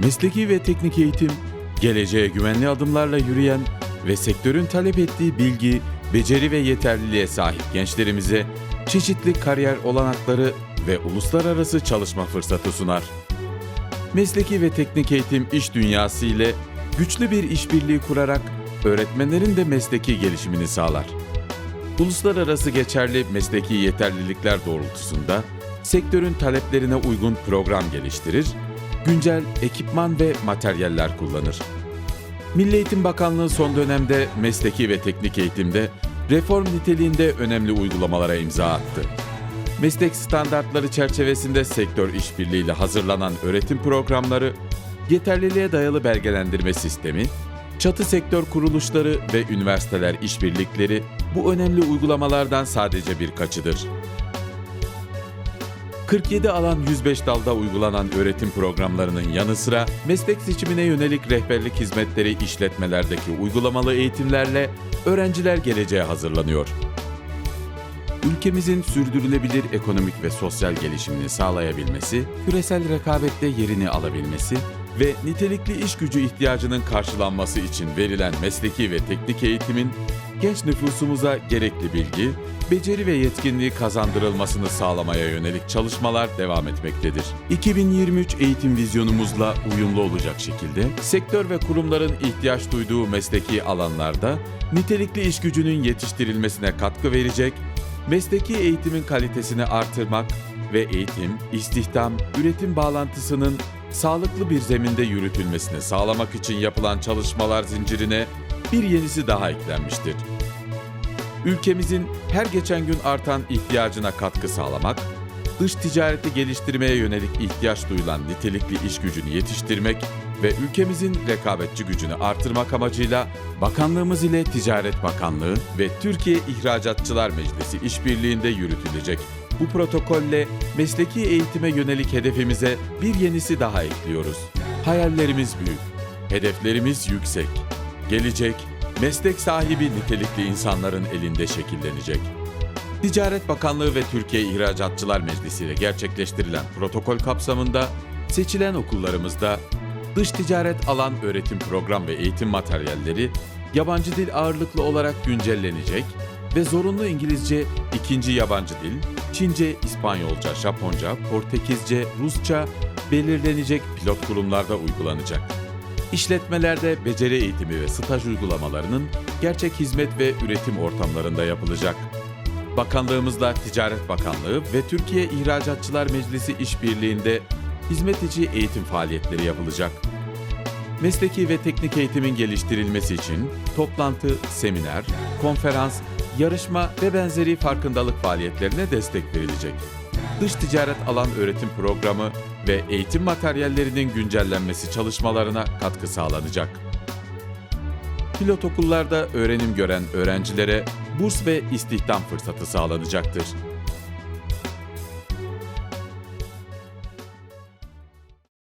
Mesleki ve teknik eğitim, geleceğe güvenli adımlarla yürüyen ve sektörün talep ettiği bilgi, beceri ve yeterliliğe sahip gençlerimize çeşitli kariyer olanakları ve uluslararası çalışma fırsatı sunar. Mesleki ve teknik eğitim iş dünyası ile güçlü bir işbirliği kurarak öğretmenlerin de mesleki gelişimini sağlar. Uluslararası geçerli mesleki yeterlilikler doğrultusunda sektörün taleplerine uygun program geliştirir, güncel ekipman ve materyaller kullanır. Milli Eğitim Bakanlığı son dönemde mesleki ve teknik eğitimde reform niteliğinde önemli uygulamalara imza attı. Meslek standartları çerçevesinde sektör işbirliğiyle hazırlanan öğretim programları, yeterliliğe dayalı belgelendirme sistemi, çatı sektör kuruluşları ve üniversiteler işbirlikleri bu önemli uygulamalardan sadece birkaçıdır. 47 alan 105 dalda uygulanan öğretim programlarının yanı sıra meslek seçimine yönelik rehberlik hizmetleri işletmelerdeki uygulamalı eğitimlerle öğrenciler geleceğe hazırlanıyor. Ülkemizin sürdürülebilir ekonomik ve sosyal gelişimini sağlayabilmesi, küresel rekabette yerini alabilmesi ve nitelikli iş gücü ihtiyacının karşılanması için verilen mesleki ve teknik eğitimin genç nüfusumuza gerekli bilgi, beceri ve yetkinliği kazandırılmasını sağlamaya yönelik çalışmalar devam etmektedir. 2023 eğitim vizyonumuzla uyumlu olacak şekilde sektör ve kurumların ihtiyaç duyduğu mesleki alanlarda nitelikli iş gücünün yetiştirilmesine katkı verecek, mesleki eğitimin kalitesini artırmak ve eğitim, istihdam, üretim bağlantısının sağlıklı bir zeminde yürütülmesini sağlamak için yapılan çalışmalar zincirine bir yenisi daha eklenmiştir. Ülkemizin her geçen gün artan ihtiyacına katkı sağlamak, dış ticareti geliştirmeye yönelik ihtiyaç duyulan nitelikli iş gücünü yetiştirmek ve ülkemizin rekabetçi gücünü artırmak amacıyla bakanlığımız ile Ticaret Bakanlığı ve Türkiye İhracatçılar Meclisi işbirliğinde yürütülecek. Bu protokolle mesleki eğitime yönelik hedefimize bir yenisi daha ekliyoruz. Hayallerimiz büyük, hedeflerimiz yüksek. Gelecek, meslek sahibi nitelikli insanların elinde şekillenecek. Ticaret Bakanlığı ve Türkiye İhracatçılar Meclisi ile gerçekleştirilen protokol kapsamında seçilen okullarımızda dış ticaret alan öğretim program ve eğitim materyalleri yabancı dil ağırlıklı olarak güncellenecek ve zorunlu İngilizce ikinci yabancı dil, Çince, İspanyolca, Japonca, Portekizce, Rusça belirlenecek pilot kurumlarda uygulanacak. İşletmelerde beceri eğitimi ve staj uygulamalarının gerçek hizmet ve üretim ortamlarında yapılacak. Bakanlığımızla Ticaret Bakanlığı ve Türkiye İhracatçılar Meclisi işbirliğinde hizmet içi eğitim faaliyetleri yapılacak. Mesleki ve teknik eğitimin geliştirilmesi için toplantı, seminer, konferans, yarışma ve benzeri farkındalık faaliyetlerine destek verilecek. Dış ticaret alan öğretim programı ve eğitim materyallerinin güncellenmesi çalışmalarına katkı sağlanacak. Pilot okullarda öğrenim gören öğrencilere burs ve istihdam fırsatı sağlanacaktır.